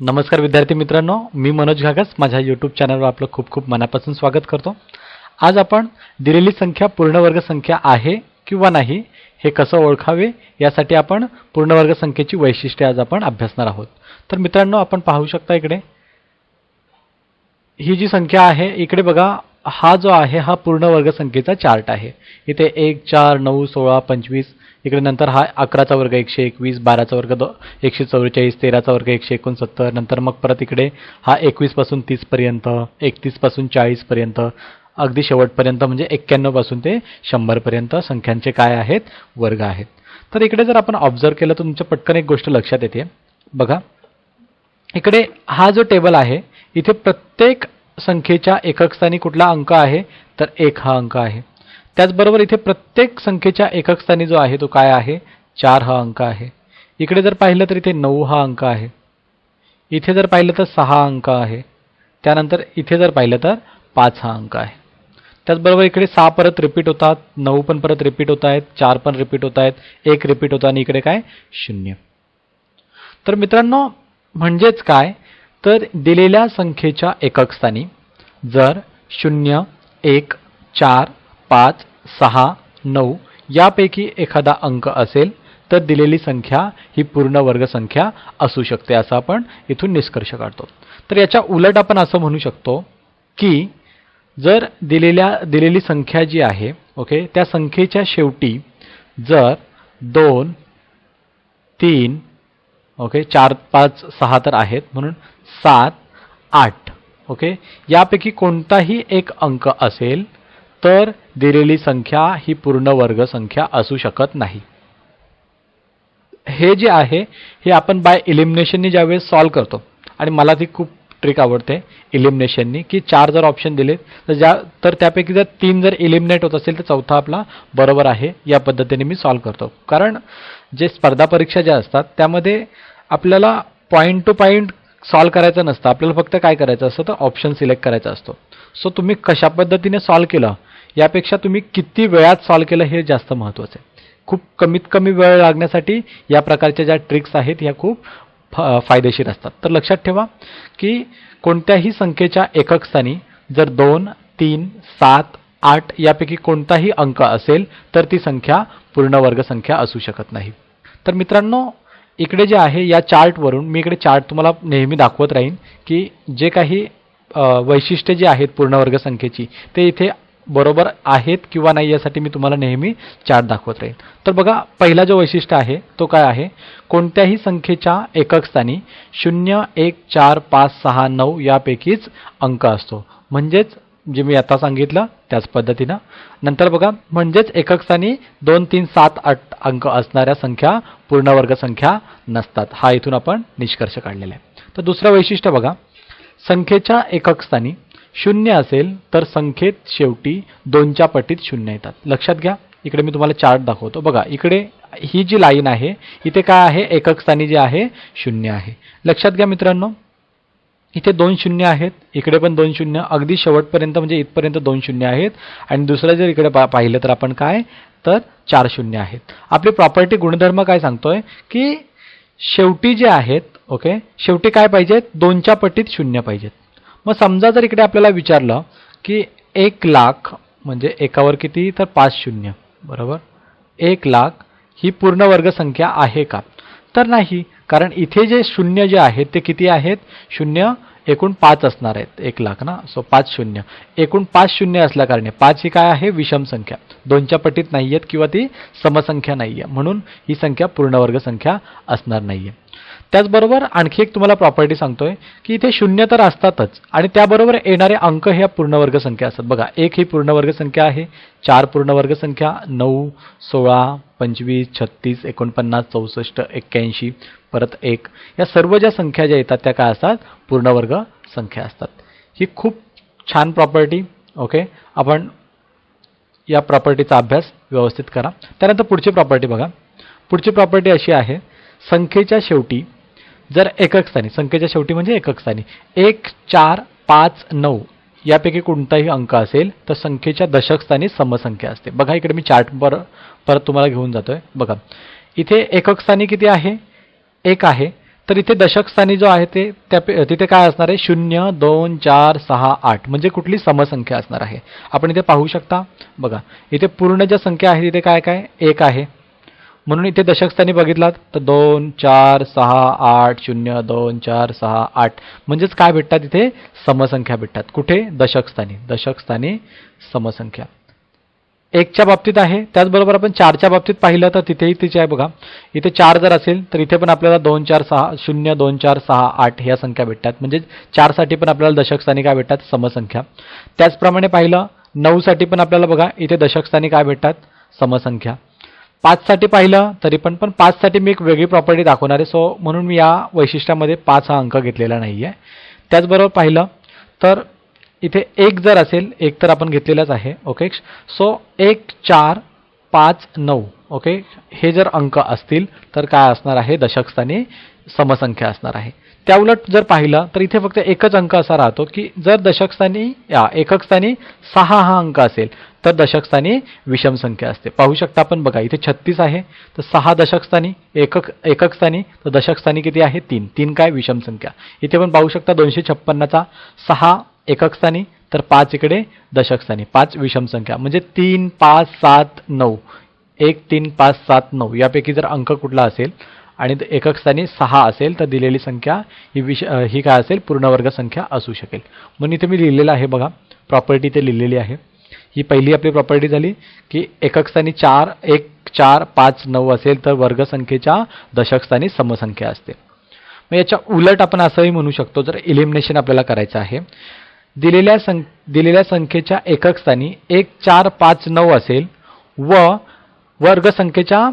नमस्कार विद्यार्थी मित्रांनो मी मनोज घागस माझ्या यूट्यूब चॅनलवर आपलं खूप खूप मनापासून स्वागत करतो. आज आपण दिलेली संख्या पूर्णवर्ग संख्या आहे किंवा नाही हे कसं ओळखावे यासाठी आपण पूर्णवर्ग संख्येची वैशिष्ट्ये आज आपण अभ्यासणार आहोत. तर मित्रांनो आपण पाहू शकता इकडे. ही जी संख्या आहे इकडे बघा हा जो आहे हा पूर्णवर्ग संख्येचा चार्ट आहे. इथे एक चार नऊ सोळा पंचवीस इकडे नंतर हा अकराचा वर्ग एकशे एकवीस बाराचा वर्ग दो एकशे चव्वेचाळीस तेराचा वर्ग एकशे एकोणसत्तर नंतर मग परत इकडे हा एकवीसपासून तीसपर्यंत एकतीसपासून चाळीसपर्यंत अगदी शेवटपर्यंत म्हणजे एक्क्याण्णवपासून ते शंभरपर्यंत संख्यांचे काय आहेत? वर्ग आहेत. तर इकडे जर आपण ऑब्झर्व केलं तर तुमच्या पटकन एक गोष्ट लक्षात येते. बघा. इकडे हा जो टेबल आहे इथे प्रत्येक संख्येच्या एकक स्थानी कुठला अंक आहे? तर एक हा अंक आहे. त्याचबरोबर इथे प्रत्येक संख्येच्या एककस्थानी जो आहे तो काय आहे? चार हा अंक आहे. इकडे जर पाहिलं तर इथे नऊ हा अंक आहे. इथे जर पाहिलं तर सहा अंक आहे. त्यानंतर इथे जर पाहिलं तर पाच हा अंक आहे. त्याचबरोबर इकडे सहा परत रिपीट होतात नऊ पण परत रिपीट होत आहेत चार पण रिपीट होत आहेत एक रिपीट होता आणि इकडे काय? शून्य. तर मित्रांनो म्हणजेच काय? तर दिलेल्या संख्येच्या एककस्थानी जर शून्य एक चार पाच सहा नऊ यापैकी एखादा अंक असेल तर दिलेली संख्या ही पूर्ण वर्ग संख्या असू शकते असं आपण इथून निष्कर्ष काढतो. तर याच्या उलट आपण असं म्हणू शकतो की जर दिलेल्या दिलेली संख्या जी आहे ओके त्या संख्येच्या शेवटी जर दोन तीन ओके चार पाच सहा तर आहेत म्हणून सात आठ ओके यापैकी कोणताही एक अंक असेल तर दिलेली संख्या ही पूर्ण वर्ग संख्या असू शकत नाही. हे जे आहे हे आपण बाय इलिमिनेशननी ज्यावेळेस सॉल्व करतो आणि मला ती खूप ट्रिक आवडते इलिमिनेशननी की चार जर ऑप्शन दिले तर ज्या तर त्यापैकी जर तीन जर इलिमिनेट होत असेल तर चौथा आपला बरोबर आहे या पद्धतीने मी सॉल्व करतो. कारण जे स्पर्धा परीक्षा ज्या असतात त्यामध्ये आपल्याला पॉईंट टू पॉईंट सॉल्व करायचं नसतं आपल्याला फक्त काय करायचं असतं तर ऑप्शन सिलेक्ट करायचा असतो. सो तुम्ही कशा पद्धतीने सॉल्व केलं यापेक्षा तुम्ही किती वेळात सॉल्व केलं हे जास्त महत्त्वाचं आहे. खूप कमीत कमी वेळ लागण्यासाठी या प्रकारच्या ज्या ट्रिक्स आहेत ह्या खूप फ- फायदेशीर असतात. तर लक्षात ठेवा की कोणत्याही संख्येच्या एकक स्थानी जर दोन तीन सात आठ यापैकी कोणताही अंक असेल तर ती संख्या पूर्ण वर्ग संख्या असू शकत नाही. तर मित्रांनो इकडे जे आहे या चार्टवरून मी इकडे चार्ट तुम्हाला नेहमी दाखवत राहीन की जे काही वैशिष्ट्ये जी आहेत पूर्णवर्ग संख्येची ते इथे बरोबर आहेत किंवा नाही यासाठी मी तुम्हाला नेहमी चार्ट दाखवत राहील तर बघा पहिला जो वैशिष्ट्य आहे तो काय आहे? कोणत्याही संख्येच्या एकक स्थानी शून्य एक चार पाच सहा नऊ यापैकीच अंक असतो. म्हणजेच जे मी आता सांगितलं त्याच पद्धतीनं. नंतर बघा म्हणजेच एकक स्थानी दोन तीन सात आठ अंक असणाऱ्या संख्या पूर्णवर्ग संख्या नसतात. हा इथून आपण निष्कर्ष काढलेला आहे. तर दुसरं वैशिष्ट्य बघा. संख्येच्या एकक स्थानी शून्य असेल तर संख्येत शेवटी दोनच्या पटीत शून्य येतात. लक्षात घ्या इकडे मी तुम्हाला चार्ट दाखवतो. बघा इकडे ही जी लाईन आहे इथे काय आहे? एकक स्थानी जे आहे शून्य आहे. लक्षात घ्या मित्रांनो इथे दोन शून्य आहेत इकडे पण दोन शून्य अगदी शेवटपर्यंत म्हणजे इथपर्यंत दोन शून्य आहेत आणि दुसरं जर इकडे पा पाहिलं तर आपण काय? तर चार शून्य आहेत. आपली प्रॉपर्टी गुणधर्म काय सांगतोय? की शेवटी जे आहेत ओके शेवटी काय पाहिजेत? दोनच्या पटीत शून्य पाहिजेत. मग समजा जर इकडे आपल्याला विचारलं की एक लाख म्हणजे एकावर किती तर पाच शून्य. बरोबर? एक लाख ही पूर्ण वर्गसंख्या आहे का? तर नाही कारण इथे जे शून्य जे आहेत ते किती आहेत? शून्य एकूण पाच असणार आहेत. एक लाख ना? सो पाच शून्य. एकूण पाच शून्य असल्याकारणे पाच ही काय आहे? विषम संख्या. दोनच्या पटीत नाही आहेत किंवा ती समसंख्या नाही आहे म्हणून ही संख्या पूर्णवर्ग संख्या असणार नाही आहे त्याचबरोबर आणखी एक तुम्हाला प्रॉपर्टी सांगतोय की इथे शून्य तर असतातच. आणि त्याबरोबर येणारे अंक ह्या पूर्णवर्ग संख्या असतात. बघा एक ही पूर्णवर्ग संख्या आहे. चार पूर्णवर्ग संख्या नऊ सोळा पंचवीस छत्तीस एकोणपन्नास चौसष्ट एक्क्याऐंशी परत एक. या सर्व ज्या संख्या ज्या येतात त्या काय असतात? पूर्णवर्ग संख्या असतात. ही खूप छान प्रॉपर्टी ओके आपण या प्रॉपर्टीचा अभ्यास व्यवस्थित करा. त्यानंतर पुढची प्रॉपर्टी बघा. पुढची प्रॉपर्टी अशी आहे संख्येच्या शेवटी जर एकक स्थानी संख्येच्या शेवटी म्हणजे एकक स्थानी एक चार पाच नऊ यापैकी कोणताही अंक असेल तर संख्येच्या दशकस्थानी समसंख्या असते. बघा इकडे मी चार्ट पर परत तुम्हाला घेऊन जातोय. बघा इथे एकक स्थानी किती आहे? एक आहे. तर इथे दशकस्थानी जो आहे ते त्या तिथे काय असणार आहे? शून्य दोन चार सहा आठ. म्हणजे कुठली समसंख्या असणार आहे. आपण इथे पाहू शकता. बघा. इथे पूर्ण ज्या संख्या आहे तिथे काय काय? एक आहे. म्हणून इथे दशकस्थानी बघितलात तर दोन चार सहा आठ शून्य दोन चार सहा आठ. म्हणजेच काय भेटतात इथे? समसंख्या भेटतात. कुठे? दशकस्थानी. दशकस्थानी समसंख्या. एकच्या बाबतीत आहे त्याचबरोबर आपण चारच्या बाबतीत पाहिलं तर तिथेही तिचे आहे बघा. इथे चार जर असेल तर इथे पण आपल्याला दोन चार सहा शून्य दोन चार सहा आठ ह्या संख्या भेटतात. म्हणजे चारसाठी पण आपल्याला दशकस्थानी काय भेटतात? समसंख्या. त्याचप्रमाणे पाहिलं नऊसाठी पण आपल्याला बघा इथे दशकस्थानी काय भेटतात? समसंख्या. पाचसाठी पाहिलं तरी पण पण पाचसाठी मी एक वेगळी प्रॉपर्टी दाखवणार आहे. सो म्हणून मी या वैशिष्ट्यामध्ये पाच हा अंक घेतलेला नाही आहे त्याचबरोबर पाहिलं तर इथे एक जर असेल एक तर आपण घेतलेलाच आहे ओके सो एक चार पाच नऊ ओके हे जर अंक असतील तर काय असणार आहे? दशकस्थानी समसंख्या असणार आहे. त्याउलट जर पाहिलं तर इथे फक्त एकच अंक असा राहतो की जर दशकस्थानी या एककस्थानी सहा हा अंक असेल तर दशकस्थानी विषम संख्या असते. पाहू शकता आपण बघा इथे छत्तीस आहे तर सहा दशकस्थानी एकक एककस्थानी तर दशकस्थानी किती आहे? तीन. तीन काय? विषम संख्या. इथे पण पाहू शकता दोनशे छप्पन्नचा सहा एकक स्थानी तर पाच इकडे दशक स्थानी पाच विषम संख्या. म्हणजे तीन पाच सात नऊ. एक तीन पाच सात नऊ. यापैकी जर अंक कुठला असेल आणि ते एकक स्थानी सहा असेल तर दिलेली संख्या ही विष ही काय असेल? पूर्णवर्ग संख्या असू शकेल. म्हणून इथे मी लिहिलेलं आहे बघा. प्रॉपर्टी ते लिहिलेली आहे. ही पहिली आपली प्रॉपर्टी झाली की एकक स्थानी चार एक चार पाच नऊ असेल तर वर्गसंख्येच्या दशकस्थानी समसंख्या असते. मग याच्या उलट आपण असंही म्हणू शकतो जर इलिमिनेशन आपल्याला करायचं आहे. दिलेल्या सं दिलेल्या संख्येच्या एकक स्थानी एक चार पाच नऊ असेल व वर्गसंख्येच्या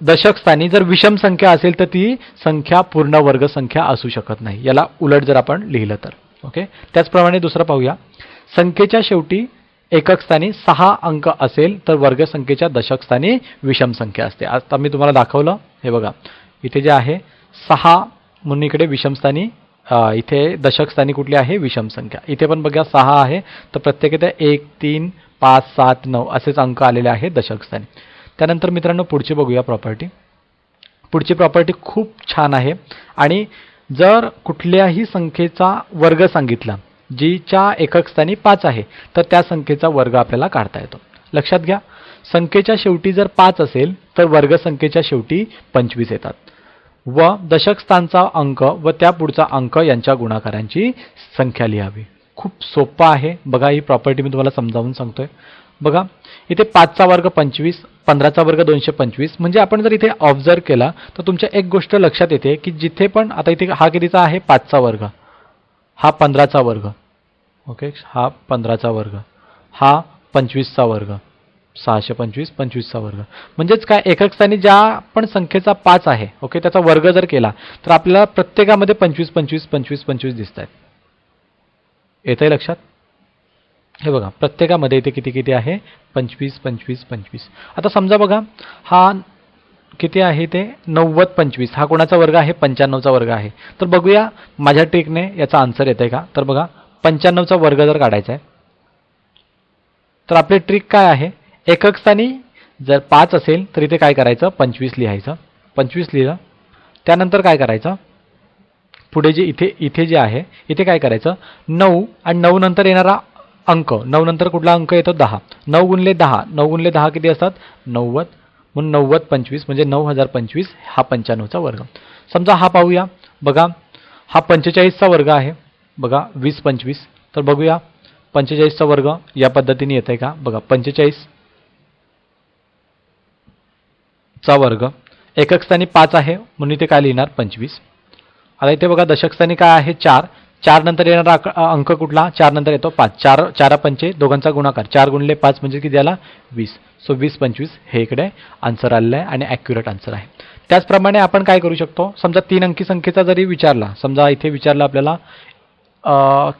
दशक स्थानी जर विषम संख्या असेल तर ती संख्या पूर्ण वर्ग संख्या असू शकत नाही. याला उलट जर आपण लिहिलं तर. ओके? त्याचप्रमाणे दुसरं पाहूया. संख्येच्या शेवटी एकक स्थानी सहा अंक असेल तर वर्गसंख्येच्या दशक स्थानी विषम संख्या असते. आता मी तुम्हाला दाखवलं. हे बघा. इथे जे आहे सहा म्हणून इकडे इथे दशक स्थानी कुठली आहे? विषम संख्या. इथे पण बघा सहा आहे. तर प्रत्येक इथे एक तीन पाच सात नऊ असेच अंक आलेले आहेत दशक स्थानी त्यानंतर मित्रांनो पुढची बघूया प्रॉपर्टी पुढची प्रॉपर्टी खूप छान आहे. आणि जर कुठल्याही संख्येचा वर्ग सांगितला जीच्या एकक स्थानी पाच आहे तर त्या संख्येचा वर्ग आपल्याला काढता येतो. लक्षात घ्या संख्येच्या शेवटी जर पाच असेल तर वर्गसंख्येच्या शेवटी पंचवीस येतात. व दशकस्थानचा अंक व त्या पुढचा अंक यांच्या गुणाकारांची संख्या लिहावी. खूप सोपं आहे. बघा ही प्रॉपर्टी मी तुम्हाला समजावून सांगतोय. बघा इथे पाचचा वर्ग पंचवीस पंधराचा वर्ग दोनशे पंचवीस. म्हणजे आपण जर इथे ऑब्झर्व केला तर तुमच्या एक गोष्ट लक्षात येते की जिथे पण आता इथे हा कितीचा आहे? पाचचा वर्ग. हा पंधराचा वर्ग. ओके हा पंधराचा वर्ग. हा पंचवीसचा वर्ग. सहाशे पंचवीस पंचवीसचा वर्ग. म्हणजेच काय एकक स्थानी ज्या पण संख्येचा पाच आहे ओके त्याचा वर्ग जर केला तर आपल्याला प्रत्येकामध्ये पंचवीस पंचवीस पंचवीस पंचवीस दिसत आहेत येतंय लक्षात? हे बघा प्रत्येकामध्ये इथे किती किती आहे? पंचवीस पंचवीस पंचवीस. आता समजा बघा हा किती आहे ते नव्वद पंचवीस. हा कोणाचा वर्ग आहे? पंच्याण्णवचा वर्ग आहे. तर बघूया माझ्या ट्रिकने याचा आन्सर येत आहे का? तर बघा पंच्याण्णवचा वर्ग जर काढायचा आहे तर आपली ट्रिक काय आहे? एकक स्थानी जर पाच असेल तर इथे काय करायचं? पंचवीस लिहायचं. पंचवीस लिहिलं. त्यानंतर काय करायचं? पुढे जे इथे इथे जे आहे इथे काय करायचं? नऊ आणि नऊ नंतर येणारा अंक. नऊ नंतर कुठला अंक येतो? दहा. नऊ गुणले दहा. नऊ गुणले दहा किती असतात? नव्वद. म्हणून नव्वद पंचवीस म्हणजे नऊ हजार पंचवीस हा पंच्याण्णवचा वर्ग. समजा हा पाहूया. बघा हा पंचेचाळीसचा वर्ग आहे. बघा वीस पंचवीस. तर बघूया पंचेचाळीसचा वर्ग या पद्धतीने येत आहे का? बघा पंचेचाळीस. चा वर्ग. एकक स्थानी पाच आहे म्हणून इथे काय लिहिणार? पंचवीस. आता इथे बघा दशकस्थानी काय आहे? चार. चार नंतर येणारा अंक कुठला? चार नंतर येतो पाच. चार चारा पंचे दोघांचा गुणाकार. चार गुणले पाच म्हणजे किती आला? वीस. सो वीस पंचवीस हे इकडे आन्सर आलेलं आहे आणि ॲक्युरेट आन्सर आहे. त्याचप्रमाणे आपण काय करू शकतो? समजा तीन अंकी संख्येचा जरी विचारला समजा इथे विचारला आपल्याला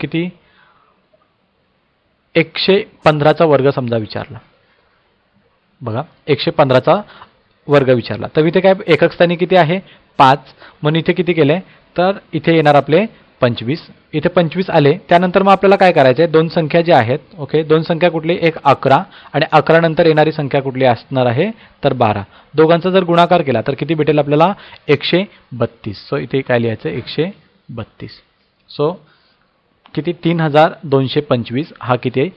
किती? एकशे पंधराचा वर्ग समजा विचारला. बघा एकशे पंधराचा वर्ग विचारला. तर इथे काय एकक स्थानी किती आहे? पाच. म्हणून इथे किती केले तर इथे येणार आपले पंचवीस. इथे पंचवीस आले. त्यानंतर मग आपल्याला काय करायचं आहे दोन संख्या ज्या आहेत ओके दोन संख्या कुठली? एक अकरा. आणि अकरा नंतर येणारी संख्या कुठली असणार आहे? तर बारा. दोघांचा जर गुणाकार केला तर किती भेटेल आपल्याला? एकशे बत्तीस. सो इथे काय लिहायचं? एकशे बत्तीस. सो किती? तीन हजार दोनशे पंचवीस. हा किती आहे?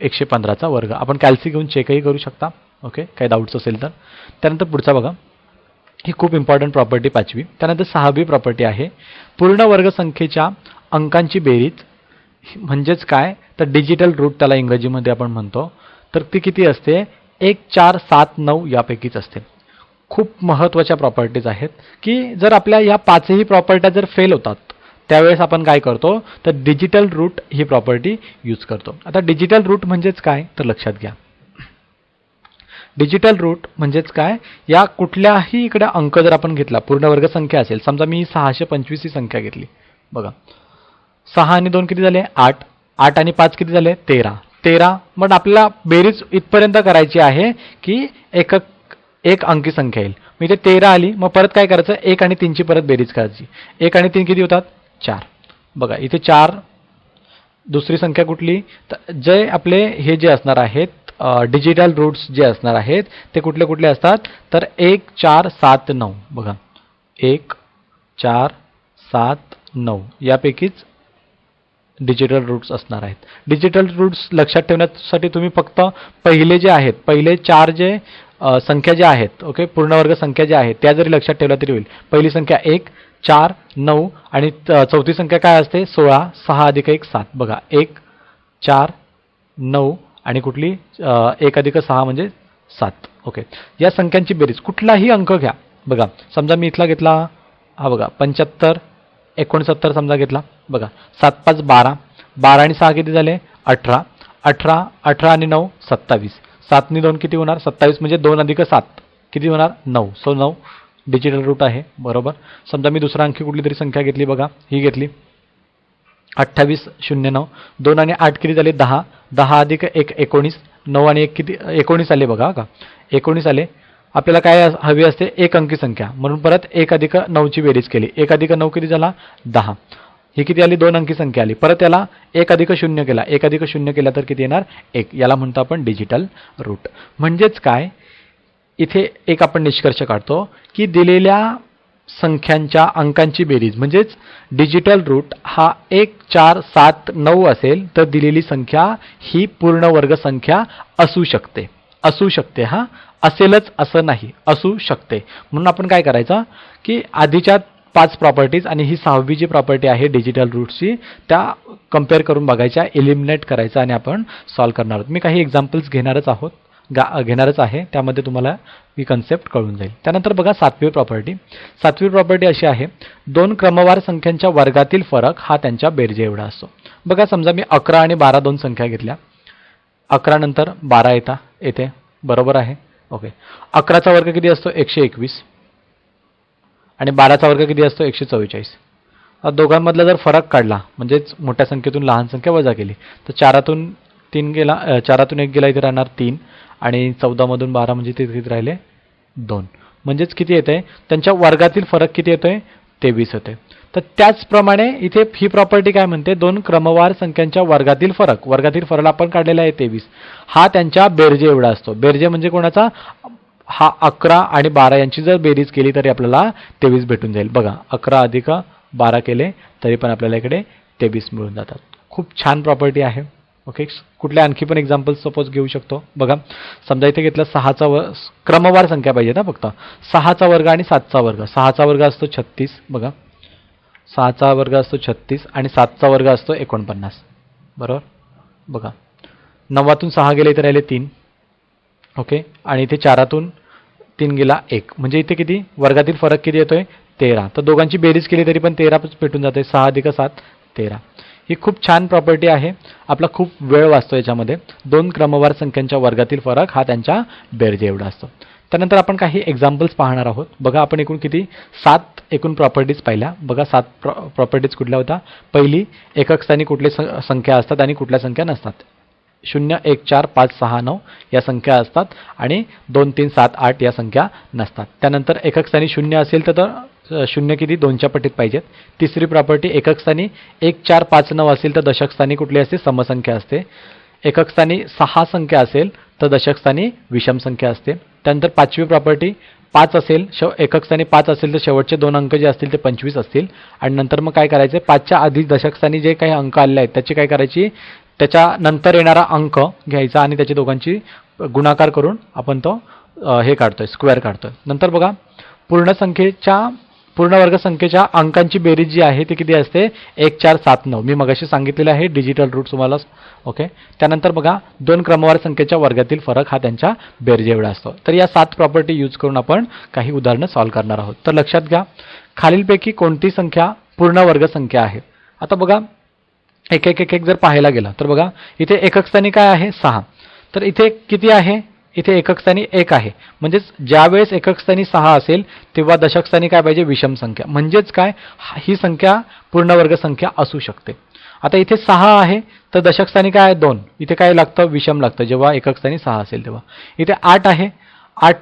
एकशे पंधराचा वर्ग. आपण कॅल्सी घेऊन चेकही करू शकता. ओके काही डाऊट्स असेल तर. त्यानंतर पुढचा बघा. ही खूप इम्पॉर्टंट प्रॉपर्टी पाचवी. त्यानंतर सहावी प्रॉपर्टी आहे. पूर्ण वर्गसंख्येच्या अंकांची बेरीज. म्हणजेच काय? तर डिजिटल रूट त्याला इंग्रजीमध्ये आपण म्हणतो. तर ती किती असते? एक चार सात नऊ यापैकीच असते. खूप महत्त्वाच्या प्रॉपर्टीज आहेत. की जर आपल्या या पाचही प्रॉपर्ट्या जर फेल होतात त्यावेळेस आपण काय करतो? तर डिजिटल रूट ही प्रॉपर्टी यूज करतो. आता डिजिटल रूट म्हणजेच काय? तर लक्षात घ्या. डिजिटल रूट म्हणजेच काय? या कुठल्याही इकडे अंक जर आपण घेतला पूर्ण वर्ग संख्या असेल समजा मी सहाशे पंचवीस ही संख्या घेतली. बघा. सहा आणि दोन किती झाले? आठ. आठ आणि पाच किती झाले? तेरा. तेरा मग आपल्याला बेरीज इथपर्यंत करायची आहे की एक एक अंकी संख्या येईल. मग इथे तेरा आली मग परत काय करायचं? एक आणि तीनची परत बेरीज करायची. एक आणि तीन किती होतात? चार. बघा इथे चार दुसरी संख्या कुठली? तर जे आपले हे जे असणार आहेत डिजिटल रूट्स जे असणार आहेत ते कुठले कुठले असतात? तर एक चार सात नऊ. बघा. एक चार सात नऊ. यापैकीच डिजिटल रूट्स असणार आहेत. डिजिटल रूट्स लक्षात ठेवण्यासाठी तुम्ही फक्त पहिले जे आहेत पहिले चार जे संख्या ज्या आहेत ओके पूर्णवर्ग संख्या ज्या आहेत त्या जरी लक्षात ठेवल्या तरी होईल. पहिली संख्या एक चार नऊ आणि चौथी संख्या काय असते? सोळा सहा अधिक एक सात. बघा. एक चार नऊ आणि कुठली? एक अधिक सहा म्हणजे सात. ओके या संख्यांची बेरीज. कुठलाही अंक घ्या. बघा समजा मी इथला घेतला. हा बघा पंच्याहत्तर एकोणसत्तर समजा घेतला. बघा सात पाच बारा. बारा आणि सहा किती झाले? अठरा. अठरा अठरा आणि नऊ सत्तावीस. सातनी दोन किती होणार? सत्तावीस म्हणजे दोन अधिक सात. किती होणार? नऊ. सो नऊ. डिजिटल रूट आहे. बरोबर. समजा मी दुसरा आणखी कुठली तरी संख्या घेतली बघा. ही घेतली. अठ्ठावीस शून्य नऊ. दोन आणि आठ किती झाले? दहा. दहा अधिक एक एकोणीस. नऊ आणि एक किती? एकोणीस आले बघा का? एकोणीस आले. आपल्याला काय हवी असते? एक अंकी संख्या. म्हणून परत एक अधिक नऊची बेरीज केली. एक अधिक नऊ किती झाला? दहा. ही किती आली? दोन अंकी संख्या आली. परत याला एक अधिक शून्य केला. एक अधिक शून्य केला तर किती येणार? एक. याला म्हणतो आपण डिजिटल रूट म्हणजेच काय? इथे एक आपण निष्कर्ष काढतो की दिलेल्या संख्यांच्या अंकांची बेरीज. म्हणजेच डिजिटल रूट हा एक चार सात नऊ असेल तर दिलेली संख्या ही पूर्ण वर्ग संख्या असू शकते. असू शकते हा? असेलच असं नाही असू शकते. म्हणून आपण काय करायचं? की आधीच्या पाच प्रॉपर्टीज आणि ही सहावी जी प्रॉपर्टी आहे डिजिटल रूटची त्या कंपेअर करून बघायच्या एलिमिनेट करायचं आणि आपण सॉल्व्ह करणार आहोत. मी काही एक्झाम्पल्स घेणारच आहोत. गा घेणारच आहे. त्यामध्ये तुम्हाला ही कन्सेप्ट कळून जाईल. त्यानंतर बघा सातवी प्रॉपर्टी सातवी प्रॉपर्टी अशी आहे. दोन क्रमवार संख्यांच्या वर्गातील फरक हा त्यांच्या बेरजे एवढा असतो. बघा समजा मी अकरा आणि बारा दोन संख्या घेतल्या. अकरा नंतर बारा येता. येते. बरोबर आहे? ओके. अकराचा वर्ग किती असतो? एकशे एकवीस. आणि बाराचा वर्ग किती असतो? एकशे चव्वेचाळीस. दोघांमधला जर फरक काढला म्हणजेच मोठ्या संख्येतून लहान संख्या वजा केली तर चारातून तीन गेला चारातून एक गेला इथे राहणार तीन. आणि चौदामधून बारा म्हणजे ते किती राहिले दोन. म्हणजेच किती येते त्यांच्या वर्गातील फरक किती येतोय? तेवीस होते तर त्याचप्रमाणे इथे ही प्रॉपर्टी काय म्हणते? दोन क्रमवार संख्यांच्या वर्गातील फरक. वर्गातील फरक आपण काढलेला आहे तेवीस. हा त्यांच्या बेरजे एवढा असतो. बेरजे म्हणजे कोणाचा? हा अकरा आणि बारा यांची जर बेरीज केली तरी आपल्याला तेवीस भेटून जाईल. बघा अकरा अधिक बारा केले तरी पण आपल्याला इकडे तेवीस मिळून जातात. खूप छान प्रॉपर्टी आहे. ओके कुठल्या आणखी पण एक्झाम्पल सपोज घेऊ शकतो. बघा समजा इथे घेतलं सहाचा व क्रमवार संख्या पाहिजे ना फक्त. सहाचा वर्ग आणि सातचा वर्ग. सहाचा वर्ग असतो छत्तीस बघा. सहाचा वर्ग असतो छत्तीस आणि सातचा वर्ग असतो एकोणपन्नास. बरोबर? बघा. नव्वातून सहा गेले इथे राहिले तीन. ओके आणि इथे चारातून तीन गेला एक. म्हणजे इथे किती? वर्गातील फरक किती येतोय? तेरा. तर दोघांची बेरीज केली तरी पण तेरा भेटून जाते. सहा अधिक सात तेरा. ही खूप छान प्रॉपर्टी आहे. आपला खूप वेळ वाचतो याच्यामध्ये. दोन क्रमवार संख्यांच्या वर्गातील फरक हा त्यांच्या बेरजे एवढा असतो. त्यानंतर आपण काही एक्झाम्पल्स पाहणार आहोत. बघा आपण एकूण किती? सात एकूण प्रॉपर्टीज पाहिल्या. बघा सात प्रॉ प्रॉपर्टीज कुठल्या होत्या? पहिली एकक स्थानी कुठली संख्या असतात आणि कुठल्या संख्या नसतात. शून्य एक चार पाच सहा नऊ या संख्या असतात आणि दोन तीन सात आठ या संख्या नसतात. त्यानंतर एकक स्थानी शून्य असेल तर तर शून्य किती? दोनच्या पटीत पाहिजेत. तिसरी प्रॉपर्टी एकक स्थानी एक चार पाच नऊ असेल तर दशकस्थानी कुठली असते? समसंख्या असते. एकक स्थानी सहा संख्या असेल तर दशकस्थानी विषम संख्या असते. त्यानंतर पाचवी प्रॉपर्टी पाच असेल श एकक स्थानी पाच असेल तर शेवटचे दोन अंक जे असतील ते पंचवीस असतील. आणि नंतर मग काय करायचं? पाचच्या आधी दशकस्थानी जे काही अंक आलेले आहेत त्याची काय करायची? त्याच्यानंतर येणारा अंक घ्यायचा आणि त्याची दोघांची गुणाकार करून आपण तो हे हे काढतोय स्क्वेअर काढतोय. नंतर बघा पूर्ण संख्येच्या पूर्ण वर्ग संख्येच्या अंकांची बेरीज जी आहे ती किती असते? एक चार सात नऊ. मी मगाशी सांगितलेलं आहे डिजिटल रूट तुम्हाला ओके? त्यानंतर बघा दोन क्रमवार संख्येच्या वर्गातील फरक हा त्यांच्या बेरजे एवढा असतो. तर या सात प्रॉपर्टी यूज करून आपण काही उदाहरणं सॉल्व्ह करणार आहोत. तर लक्षात घ्या खालीलपैकी कोणती संख्या पूर्ण वर्ग संख्या आहे? आता बघा एक एक एक एक जर पाहायला गेला तर बघा इथे एकक स्थानी काय आहे? सहा. तर इथे किती आहे? इथे एककस्थानी एक आहे. म्हणजेच ज्यावेळेस एककस्थानी सहा असेल तेव्हा दशकस्थानी काय पाहिजे? विषम संख्या. म्हणजेच काय? हा- ही संख्या पूर्णवर्ग संख्या असू शकते. आता इथे सहा आहे तर दशकस्थानी काय? आहे दोन. इथे काय लागतं? विषम लागतं. जेव्हा एककस्थानी सहा असेल तेव्हा. इथे आठ आहे. आठ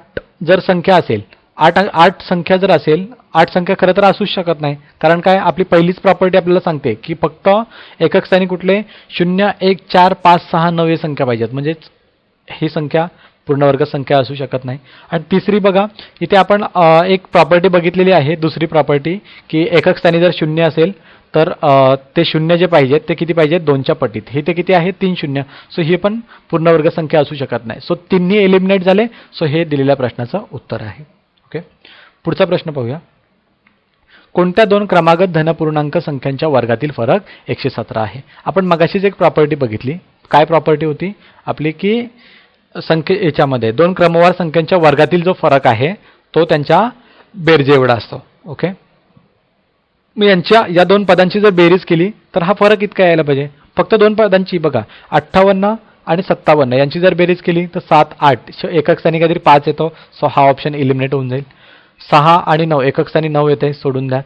जर संख्या असेल आठ आठ संख्या जर असेल आठ संख्या खरं तर असूच शकत नाही. कारण काय? आपली पहिलीच प्रॉपर्टी आपल्याला सांगते की फक्त एककस्थानी कुठले? शून्य एक चार पाच सहा नऊ हे संख्या पाहिजेत. म्हणजेच ही संख्या पूर्णवर्ग संख्या असू शकत नाही. आणि तिसरी बघा इथे आपण एक प्रॉपर्टी बघितलेली आहे दुसरी प्रॉपर्टी की एकक स्थानी जर शून्य असेल तर ते शून्य जे पाहिजेत ते किती पाहिजेत? दोनच्या पटीत. हे ते किती आहे? तीन शून्य. सो ही पण पूर्णवर्ग संख्या असू शकत नाही. सो तिन्ही एलिमिनेट झाले. सो हे दिलेल्या प्रश्नाचं उत्तर आहे. ओके पुढचा प्रश्न पाहूया. कोणत्या दोन क्रमागत धनपूर्णांक संख्यांच्या वर्गातील फरक एकशे सतरा आहे? आपण मगाशीच एक प्रॉपर्टी बघितली. काय प्रॉपर्टी होती? आपली की संख्ये याच्यामध्ये दोन क्रमवार संख्यांच्या वर्गातील जो फरक आहे तो त्यांच्या बेरजे एवढा असतो ओके? मी यांच्या या दोन पदांची जर बेरीज केली तर हा फरक इतका यायला पाहिजे. फक्त दोन पदांची बघा अठ्ठावन्न आणि सत्तावन्न यांची जर बेरीज केली तर सात आठ श- एकक स्थानी काहीतरी पाच येतो सो हा ऑप्शन इलिमिनेट होऊन जाईल. सहा आणि नऊ एकक स्थानी नऊ येते सोडून द्या.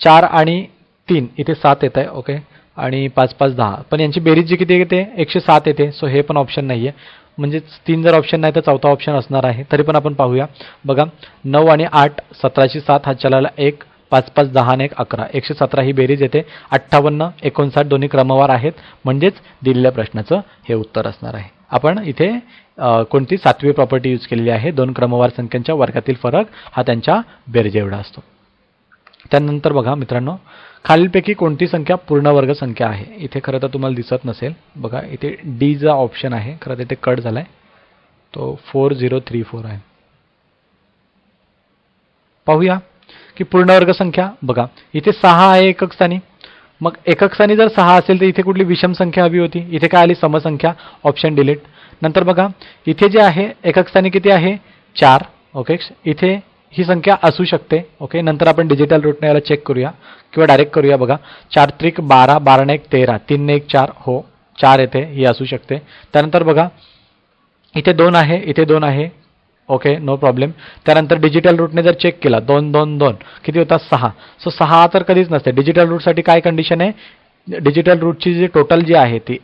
चार आणि तीन इथे सात येत आहे ओके? आणि पाच पाच दहा. पण यांची बेरीज जी किती येते? एकशे सात येते सो हे पण ऑप्शन नाही आहे म्हणजेच तीन जर ऑप्शन नाही तर चौथा ऑप्शन असणार आहे. तरी पण आपण पाहूया. बघा नऊ आणि आठ सतराशे सात हा चलाला एक पाच पाच दहा आणि एक अकरा. एकशे सतरा ही बेरीज येते. अठ्ठावन्न एकोणसाठ दोन्ही क्रमवार आहेत. म्हणजेच दिलेल्या प्रश्नाचं हे उत्तर असणार आहे. आपण इथे कोणती सातवी प्रॉपर्टी यूज केलेली आहे? दोन क्रमवार संख्यांच्या वर्गातील फरक हा त्यांच्या बेरजे एवढा असतो. त्यानंतर बघा मित्रांनो खालीलपैकी कोणती संख्या पूर्णवर्ग संख्या आहे? इथे खरं तर तुम्हाला दिसत नसेल. बघा इथे डीचा ऑप्शन आहे. खरं तर इथे कट झाला आहे तो फोर झिरो थ्री फोर आहे. पाहूया की पूर्ण वर्ग संख्या बघा इथे सहा आहे एकक स्थानी. मग एकक स्थानी जर सहा असेल तर इथे कुठली विषम संख्या हवी होती? इथे काय आली? समसंख्या ऑप्शन डिलीट नंतर बघा इथे जे आहे एकक स्थानी किती आहे? चार. ओके इथे ही संख्या असू शकते. ओके नंतर आपण डिजिटल रूटने याला चेक करूया. किंवा डायरेक्ट करूया बघा. चार त्रिक बारा बारा एक तेरा. तीन एक चार. हो. चार येते ही असू शकते. त्यानंतर बघा. इथे दोन आहे. इथे दोन आहे. ओके नो प्रॉब्लेम त्यानंतर डिजिटल रूटने जर चेक केला. दोन दोन दोन. किती होतात सहा. सो सहा तर कधीच नसते. डिजिटल रूटसाठी काय कंडिशन आहे? डिजिटल रूटची जी टोटल जी आहे ती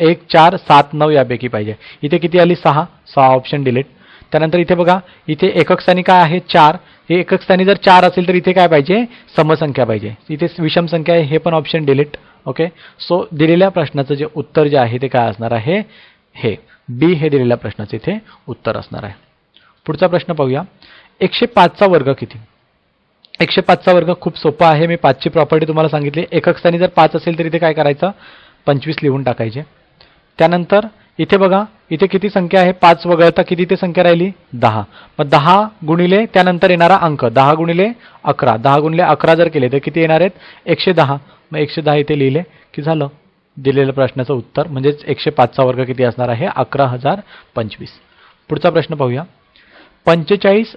एक चार सात नऊ यापैकी पाहिजे. इथे किती आली? सहा. सहा ऑप्शन डिलीट त्यानंतर इथे बघा इथे एकक स्थानी काय आहे? चार. हे एकक स्थानी जर चार असेल तर इथे काय पाहिजे? समसंख्या पाहिजे. इथे विषम संख्या आहे हे पण ऑप्शन डिलीट ओके सो दिलेल्या प्रश्नाचं जे उत्तर जे आहे ते काय असणार आहे? हे. बी हे दिलेल्या प्रश्नाचं इथे उत्तर असणार आहे. पुढचा प्रश्न पाहूया. एकशे पाचचा वर्ग किती? एकशे पाचचा वर्ग खूप सोपा आहे. मी पाचची प्रॉपर्टी तुम्हाला सांगितली. एकक स्थानी जर पाच असेल तर इथे काय करायचं? पंचवीस लिहून टाकायचे. त्यानंतर इथे बघा इथे किती संख्या आहे? पाच वगळता किती ते संख्या राहिली? दहा. मग दहा गुणिले त्यानंतर येणारा अंक. दहा गुणिले अकरा. दहा गुणिले अकरा जर केले तर किती येणार आहेत? एकशे दहा. मग एकशे दहा इथे लिहिले की झालं. दिलेल्या प्रश्नाचं उत्तर म्हणजेच एकशे पाचचा वर्ग किती असणार आहे? अकरा हजार पंचवीस. पुढचा प्रश्न पाहूया. पंचेचाळीस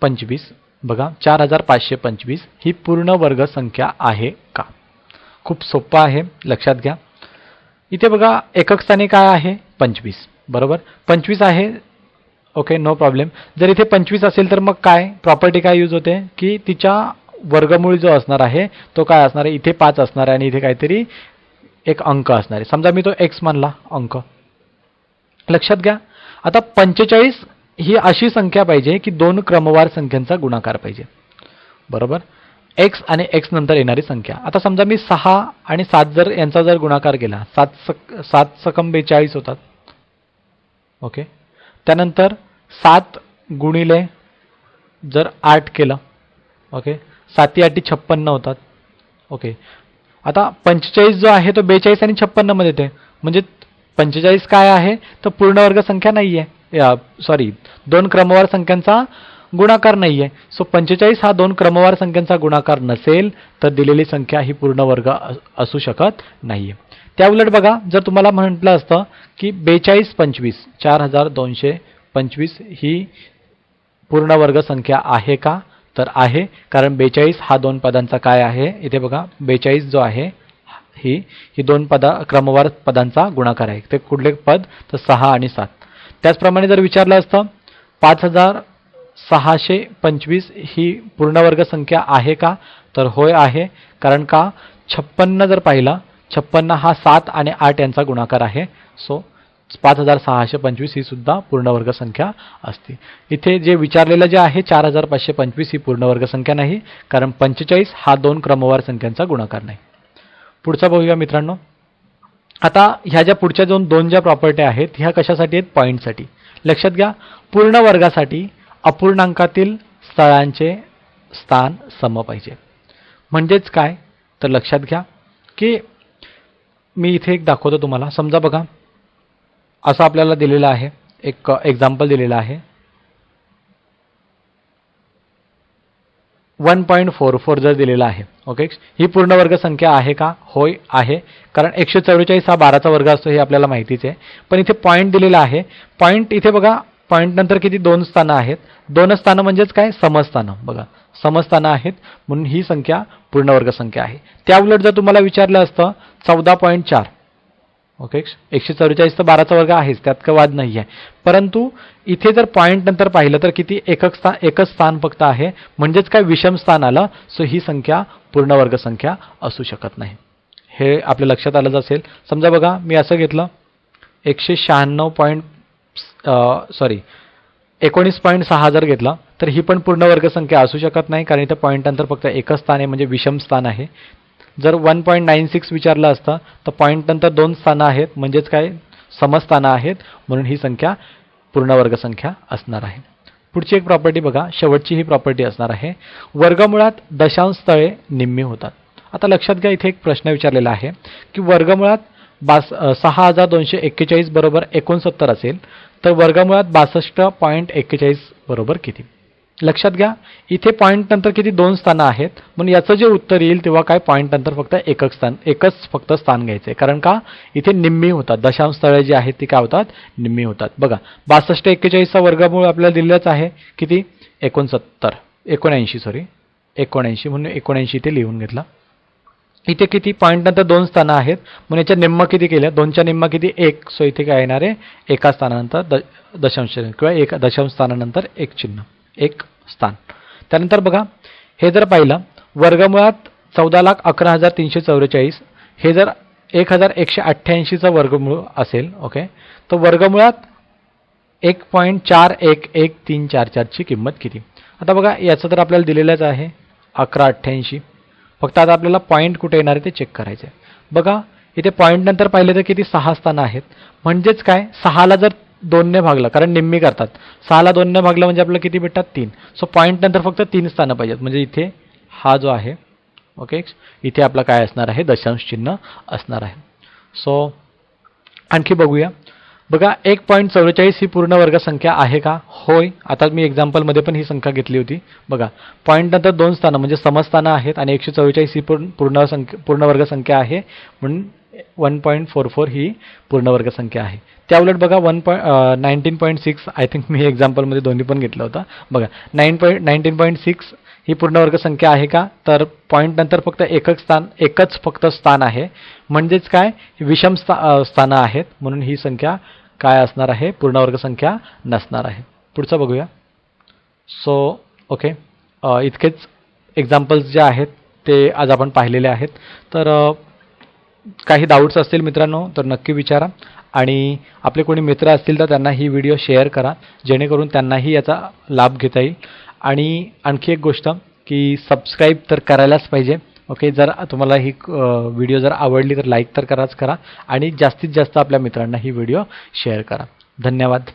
पंचवीस. बघा चार हजार पाचशे पंचवीस ही पूर्ण वर्ग संख्या आहे का? खूप सोपं आहे. लक्षात घ्या. इथे बघा एकक स्थानी काय आहे? पंचवीस. बरोबर? पंचवीस आहे. ओके नो प्रॉब्लेम जर इथे पंचवीस असेल तर मग काय? प्रॉपर्टी काय यूज होते? की तिच्या वर्गमूळ जो असणार आहे तो काय असणार आहे? इथे पाच असणार आहे आणि इथे काहीतरी एक अंक असणार आहे. समजा मी तो एक्स मानला अंक. लक्षात घ्या. आता पंचेचाळीस ही अशी संख्या पाहिजे की दोन क्रमवार संख्यांचा गुणाकार पाहिजे. बरोबर? एक्स आणि एक्स नंतर येणारी संख्या. आता समजा मी सहा आणि सात जर यांचा जर गुणाकार केला सात सक सात सकम बेचाळीस होतात. ओके त्यानंतर सात गुणिले जर आठ केलं ओके साती आठी छप्पन्न होतात. ओके आता पंचेचाळीस जो आहे तो बेचाळीस आणि छप्पन्नमध्ये येते म्हणजे पंचेचाळीस काय आहे? तर पूर्ण वर्ग संख्या नाही आहे सॉरी दोन क्रमवार संख्यांचा गुणाकार नाही आहे सो पंचेचाळीस हा दोन क्रमवार संख्यांचा गुणाकार नसेल तर दिलेली संख्या ही पूर्ण वर्ग असू शकत नाही आहे त्याउलट बघा जर तुम्हाला म्हटलं असतं की बेचाळीस पंचवीस चार हजार दोनशे पंचवीस ही पूर्ण वर्ग संख्या आहे का? तर आहे कारण बेचाळीस हा दोन पदांचा काय आहे? इथे बघा बेचाळीस जो आहे ही ही दोन पदा क्रमवार पदांचा गुणाकार आहे. ते कुठले पद? तर सहा आणि सात. त्याचप्रमाणे जर विचारलं असतं पाच हजार सहाशे पंचवीस ही पूर्णवर्ग संख्या आहे का? तर होय आहे. कारण का? छप्पन्न जर पाहिला छप्पन्न हा सात आणि आठ यांचा गुणाकार आहे. सो पाच हजार सहाशे पंचवीस ही सुद्धा पूर्णवर्ग संख्या असते. इथे जे विचारलेलं जे आहे चार हजार पाचशे पंचवीस ही पूर्णवर्ग संख्या नाही कारण पंचेचाळीस हा दोन क्रमवार संख्यांचा गुणाकार नाही. पुढचा बघूया मित्रांनो. आता ह्या ज्या पुढच्या दोन दोन ज्या प्रॉपर्टी आहेत ह्या कशासाठी आहेत? पॉईंटसाठी लक्षात घ्या पूर्ण वर्गासाठी अपूर्णांकातील स्थळांचे स्थान सम पाहिजे म्हणजेच काय? तर लक्षात घ्या की मी इथे एक दाखवतो तुम्हाला. समजा बघा असं आपल्याला दिलेलं आहे. एक एक्झाम्पल दिलेलं आहे. वन पॉईंट फोर फोर जर दिलेला आहे ओके ही पूर्ण वर्ग संख्या आहे का? होय आहे. कारण एकशे चव्वेचाळीस हा बाराचा वर्ग असतो हे आपल्याला माहितीच आहे. पण इथे पॉईंट दिलेला आहे. पॉईंट इथे बघा पॉईंट नंतर किती? दोन स्थानं आहेत. दोन स्थानं म्हणजेच काय? समस्थानं. बघा समस्थानं आहेत म्हणून ही संख्या पूर्णवर्ग संख्या आहे. त्या उलट जर तुम्हाला विचारलं असतं चौदा पॉईंट चार. ओके एकशे चव्वेचाळीस तर बाराचा वर्ग आहेच त्यात काही वाद नाही आहे परंतु इथे जर पॉईंट नंतर पाहिलं तर किती? एकक स्थान एकच स्थान फक्त आहे. म्हणजेच काय? विषम स्थान आलं. सो ही संख्या पूर्णवर्ग संख्या असू शकत नाही. हे आपल्या लक्षात आलंच असेल. समजा बघा मी असं घेतलं. एकशे शहाण्णव पॉईंट सॉरी एकोणीस पॉईंट सहा जर घेतला तर ही पण पूर्ण वर्गसंख्या असू शकत नाही कारण इथं पॉईंट नंतर फक्त एकच स्थान आहे म्हणजे विषम स्थान आहे. जर वन पॉईंट नाईन सिक्स विचारलं असतं तर पॉईंट नंतर दोन स्थानं आहेत म्हणजेच काय? समस्थानं आहेत म्हणून ही संख्या पूर्ण वर्गसंख्या असणार आहे. पुढची एक प्रॉपर्टी बघा शेवटची ही प्रॉपर्टी असणार आहे. वर्गमुळात दशांश स्थळे निम्मी होतात. आता लक्षात घ्या इथे एक प्रश्न विचारलेला आहे की वर्गमुळात बास सहा हजार दोनशे एक्केचाळीस बरोबर एकोणसत्तर असेल तर वर्गमुळात बासष्ट पॉईंट एक्केचाळीस बरोबर किती? लक्षात घ्या इथे पॉईंट नंतर किती दोन स्थानं आहेत म्हणून याचं जे उत्तर येईल तेव्हा काय पॉईंट नंतर फक्त एकच स्थान एकच फक्त स्थान घ्यायचं आहे कारण का? इथे निम्मी होतात. दशांश स्थळे जी आहेत ती काय होतात? निम्मी होतात. बघा बासष्ट एक्केचाळीसचा वर्गमूळ आपल्याला दिलेलाच आहे. किती? एकोणसत्तर. एकोणऐंशी सॉरी एकोणऐंशी म्हणून एकोणऐंशी इथे लिहून घेतला. इथे किती पॉईंट नंतर दोन स्थानं आहेत. म्हणून याच्या निम्म किती केल्या? दोनच्या निम्म किती? एक. सो इथे काय येणार आहे? एका स्थानानंतर द दशांश किंवा एक दशांश स्थानानंतर एक चिन्ह. एक स्थान. त्यानंतर बघा हे जर पाहिलं वर्गमुळात चौदा लाख अकरा हजार तीनशे चौवेचाळीस. हे जर एक हजार एकशे अठ्ठ्याऐंशीचं वर्गमूळ असेल ओके तर वर्गमुळात एक पॉईंट चार एक एक तीन चार चारची किंमत किती? आता बघा याचं तर आपल्याला दिलेलंच आहे. अकरा अठ्ठ्याऐंशी. फक्त आता आपल्याला पॉईंट कुठे येणार आहे ते चेक करायचं आहे बघा इथे पॉईंट नंतर पाहिलं तर किती सहा स्थानं आहेत. म्हणजेच काय? सहाला जर दोनने भागलं कारण निम्मी करतात. सहाला दोनने भागलं म्हणजे आपल्याला किती भेटतात? तीन. सो पॉईंट नंतर फक्त तीन स्थानं पाहिजेत. म्हणजे इथे हा जो आहे ओके इथे आपला काय असणार आहे? दशांश चिन्ह असणार आहे. सो आणखी बघूया. बघा एक पॉईंट चव्वेचाळीस ही पूर्ण वर्ग संख्या आहे का? होय. आता मी एक्झाम्पलमध्ये पण ही संख्या घेतली होती. बघा पॉईंट नंतर दोन स्थानं म्हणजे समस्थानं आहेत आणि एकशे चव्वेचाळीस ही पूर्ण पूर्ण संख्या पूर्ण वर्ग संख्या आहे. म्हणून वन पॉईंट फोर फोर ही पूर्ण वर्ग संख्या आहे. त्या उलट बघा one point nineteen point six I think मी एक्झाम्पलमध्ये दोन्ही पण घेतला होता. बघा nine point nineteen point six ही पूर्ण वर्गसंख्या आहे का? तर पॉईंट नंतर फक्त एकच स्थान एकच फक्त स्थान आहे. म्हणजेच काय? विषम स्था स्थानं आहेत. म्हणून ही संख्या काय असणार आहे? पूर्ण वर्गसंख्या नसणार आहे. पुढचं बघूया. सो ओके इतकेच एक्झाम्पल्स जे आहेत ते आज आपण पाहिलेले आहेत. तर काही डाऊट्स असतील मित्रांनो तर नक्की विचारा. आणि आपले कोणी मित्र असतील तर त्यांना ही व्हिडिओ शेअर करा. जेणेकरून त्यांनाही याचा लाभ घेता येईल. आणि आणखी एक गोष्ट की सबस्क्राईब तर करायलाच पाहिजे. ओके जर तुम्हाला ही व्हिडिओ जर आवडली तर लाईक तर कराच करा आणि जास्तीत जास्त आपल्या मित्रांना ही व्हिडिओ शेअर करा. धन्यवाद.